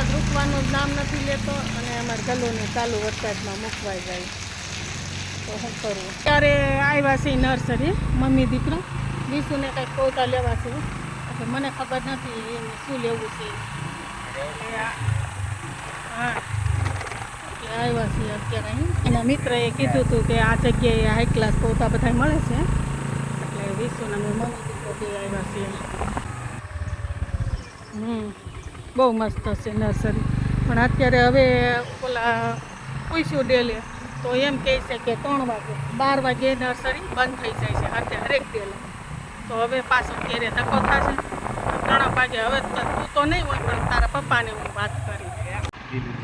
વરસાદ રૂકવાનું નામ નથી લેતો અને અમારે ગલોને ચાલુ વરસાદમાં મૂકવાઈ જાય. તો શું કરવું ત્યારે આવ્યા છે નર્સરી, મમ્મી દીકરો. વિશુને કંઈક પોતા લેવા છે. એટલે મને ખબર નથી શું લેવું છે. હા. આવ્યા છીએ અત્યારે અહીં. એના મિત્રએ કીધું હતું કે આ જગ્યાએ હાઈ ક્લાસ પોતા બધા મળે છે. એટલે વિશુને મમ્મી દીકરો આવ્યા છીએ હમ. બહુ મસ્ત છે નર્સરી. પણ અત્યારે હવે ઓલા પૂછ્યું ડેલે, તો એમ કહે છે કે ત્રણ વાગે, બાર વાગે નર્સરી બંધ થઈ જાય છે અત્યારે હરેક ડેલે. તો હવે પાછો ઘેરે ધક્કો થશે. ત્રણ વાગે હવે તું તો નહીં હોય, પણ તારા પપ્પાને હું વાત કરી.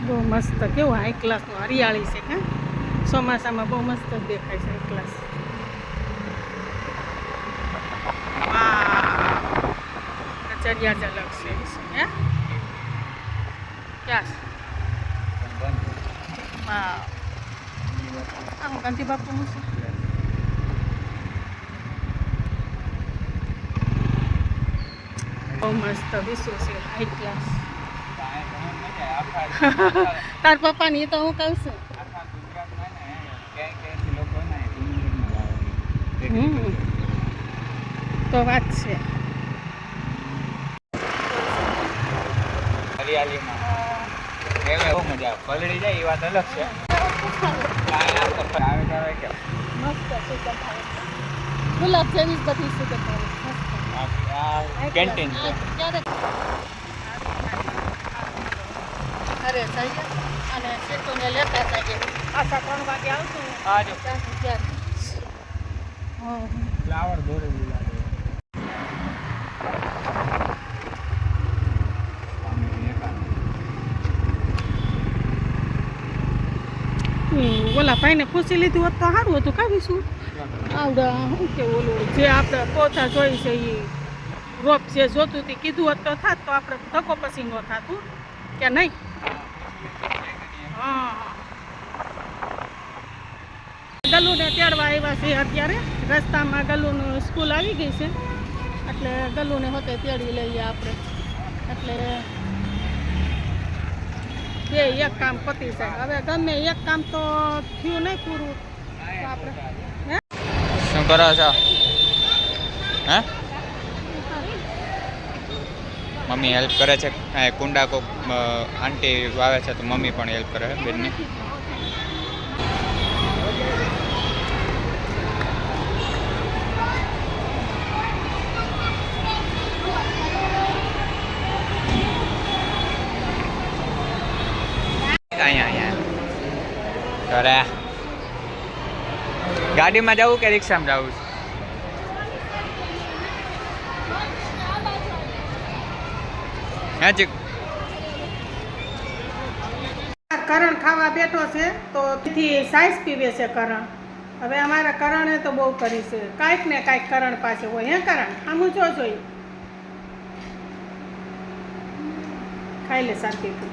બહુ મસ્ત, કેવું હાઈ ક્લાસનું હરિયાળી છે કે ચોમાસામાં બહુ મસ્ત દેખાય છે હાઈ ક્લાસ ચરિયા ઝલક છે, હે? ક્યાં? વાહ ah, ganti ba po છે. બહુ મસ્ત છે હાઈ ક્લાસ તાર પપ્પાની એ તો હું કહું છું. તો વાત છે. હરિયાળીમાં એમાં બહુ મજા આવે. પલળી જાય એ વાત અલગ છે. આવે આવે કે ગુલાબ જેવી જ બધી સુગંધ આવે. કેન્ટીન ક્યારે? અરે જઈએ અને સેતુને લેતા જઈએ પાછા ત્રણ વાગે આવશું. આ જો. હં. ફ્લાવર દોરેલું લાગે ઓલા ભાઈને પૂછી લીધું હોત તો સારું હતું કાઢીશું આવડા શું કે ઓલું? જે આપણે પોતા જોઈ છે એ રોપ જે જોતું તે, કીધું હોત તો થાત, તો આપણે ધક્કો પછી ન થાતું કે નહીં? હા ગલુને તેડવા આવ્યા છે અત્યારે. રસ્તામાં ગલુનું સ્કૂલ આવી ગઈ છે. એટલે ગલુને હોતે તેડી લઈએ આપણે. એટલે બે એક કામ પતી જાય. હવે ગમે એક કામ તો થયું નહીં પૂરું. આપણે શું કરો છો? હે? મમ્મી હેલ્પ કરે છે? કુંડા કોક આંટી વાવે છે તો મમ્મી પણ હેલ્પ કરે બેનની? અહીંયા અહીંયા. અરે ગાડીમાં જવું કે રિક્ષામાં જવું છે હે કરણ ખાવા બેઠો છે, તો તેથી સાઈઝ પીવે છે કરણ. હવે અમારા કરણે તો બહુ કરી છે. કાંઈક ને કાંઈક કરણ પાસે હોય, હે કરણ? આમ જો જોઈ ખાઈ લે શાંતિથી.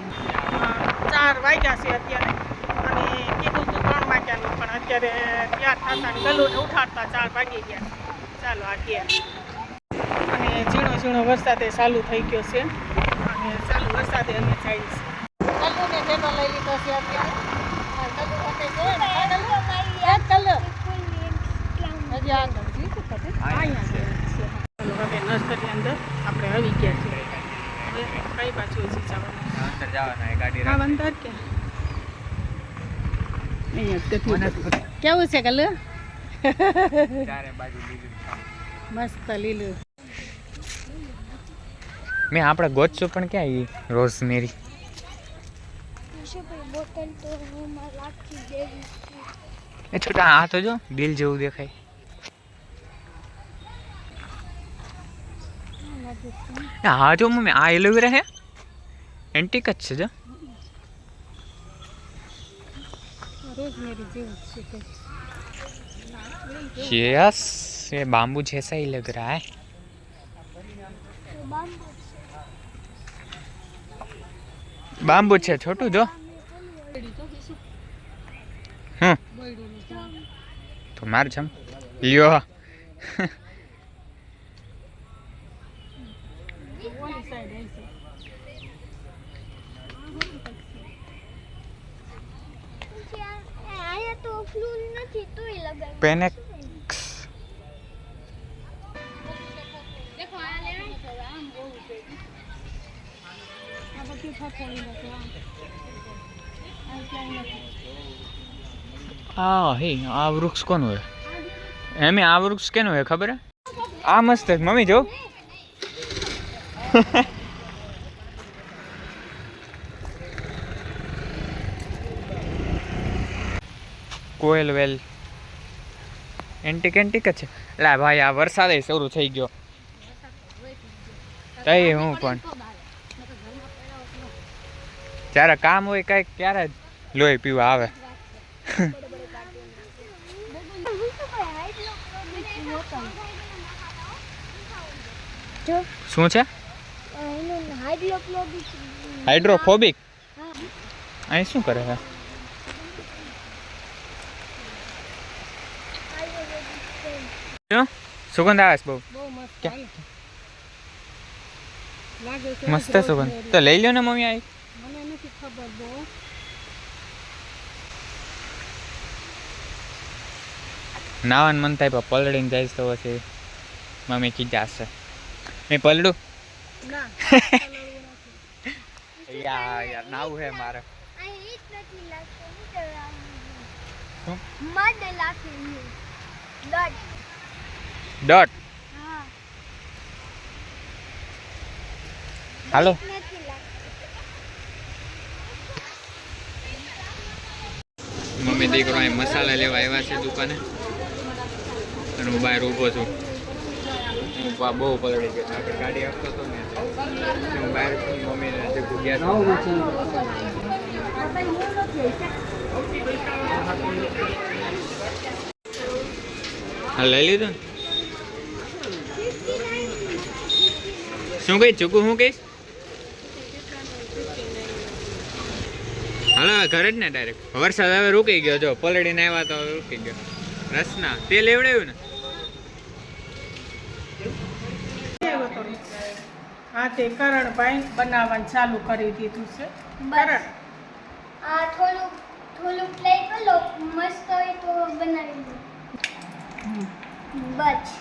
હા, ચાર વાગ્યા છે અત્યારે. અને કીધું તું ત્રણ વાગ્યાનું પણ અત્યારે તૈયાર થતા ને ગલુને ઉઠાડતા ચાર વાગી ગયા. ચાલો આ ગયા. અને ઝીણો ઝીણો વરસાદે ચાલુ થઈ ગયો છે. અને ચાલુ વરસાદે અમે જાય છે ગલુને ટેબલ લઈ લીધો છે અત્યારે આ ગલુ માટે જોઈએ ને આ ગલુ? આ ગલુ. હજી આગળ જીતું ખબર? અહીંયા છે. ચાલો હવે નર્સરી અંદર આપણે આવી ગયા છીએ હવે કઈ બાજુ હજી જવાનું અંદર જવાના એ ગાડી આ અંદર કે કેવું છે લીધું મસ્ત લીલું. મેં આપણે ગોતશું પણ ક્યાં ઈ રોઝમેરી બોટલ તો રૂમમાં રાખી દેવી એ છોટા આ તો જો દિલ જેવું દેખાય. હા જો મમ્મી આ એલોવેરા હે? એન્ટિક જ છે જો રોજમેરી જેવું જ છે કંઈક. यस ये बाम्बू जैसा ही लग रहा है બાંબુ बाम्बू છે છોટું જો હમ બોયડુંનું ઝાડ. તો માર જમ લ્યો ઓલી તો ફ્લૂર નથી તોય લગાવ્યું. પેનેક દેખો આ લેવાય. છે આમ બહુ છે આ બધું ફફોડી નાખો? આ હા હે આ વૃક્ષ કોનું હોય એમે આ વૃક્ષ કેનું હોય ખબર આ મસ્ત મમ્મી જો. કોયલ વેલ. એન્ટીક એન્ટીક જ છે. લા ભાઈ આ વરસાદે શરૂ થઈ ગયો. તઈ હું પણ. જ્યારે કામ હોય કંઈક ત્યારે જ લોહી પીવા આવે. શું છે? હાઇડ્રોફોબિક અહીં શું કરે છે? સુગંધ આવે છે બહુ. બહુ મસ્ત સુગંધ. તો લઈ લ્યો ને મમ્મી આ મને નથી ખબર બહુ. નાવાનું મન થાય પણ પલળીને જઈશ તો પછી મમ્મી કીધા હશે મેં પલડું? યાર યાર નાવું હે મારે? મડ ડોટ હાલો. મમ્મી દીકરો અહીં મસાલા લેવા આવ્યા છે દુકાને. અને હું બહાર ઊભો છું. હું બહુ પલળી ગયો આપણે ગાડી આપતો હતો ને. હું બહાર છું મમ્મીને ગયા હા લઈ લીધું? ને શું કઈ ચૂકું શું કહીશ? હાલો ઘરે જ ને ડાયરેક્ટ વરસાદ હવે રૂકી ગયો. જો પલળીને આવ્યા તો હવે રૂકી ગયો. રસના તેલ એવડાવ્યું ને? હા તે કરણ ભાઈ બનાવવાનું ચાલુ કરી દીધું છે. કરણ. આ થોડું થોડું ફ્રાય કરી લો મસ્ત હોય તો બનાવી દો બસ.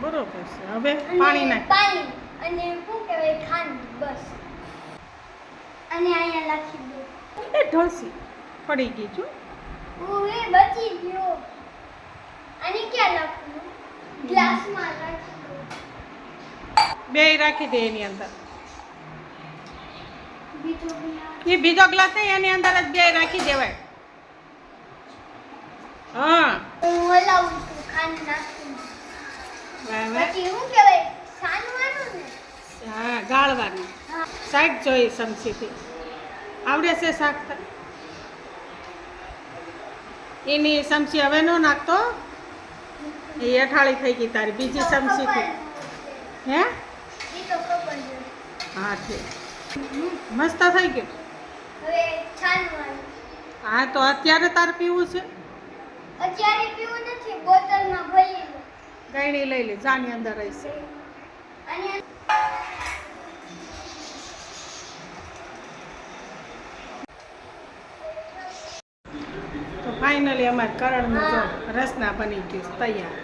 બરોબર છે. હવે પાણી નાખ. પાણી. અને શું કહેવાય? ખાંડ. બસ. અને અહીંયા લખી દો. એ ઢોસી પડી ગઈ છું. ઓ એ બચી ગયો. અને ક્યાં નાખવું ગ્લાસમાં રાખી દો. બે રાખી દે એની અંદર. બીજો ગ્લાસ. એ બીજો ગ્લાસ નહીં એની અંદર જ બે રાખી દેવાય. હા. હું. હલાવું છું ખાંડ નાખીને વાહ, વાહ. પછી શું કહેવાય? સાનવાનું ને? હા ગાળવાનું. શાક જોઈએ સમસીથી આવડે છે શાક એની સમસી હવે નો નાખતો? એ અઠાળી થઈ ગઈ તારી. બીજી સમસીથી હે? હા ઠીક. મસ્ત થઈ ગયું. હા તો અત્યારે તારે પીવું છે? અત્યારે પીવું નથી બોટલમાં ભરી લો ગયણી લઈ લે જાની અંદર રહેશે. અને તો ફાઇનલી અમારે કરણનું જો રસના બની ગયું તૈયાર.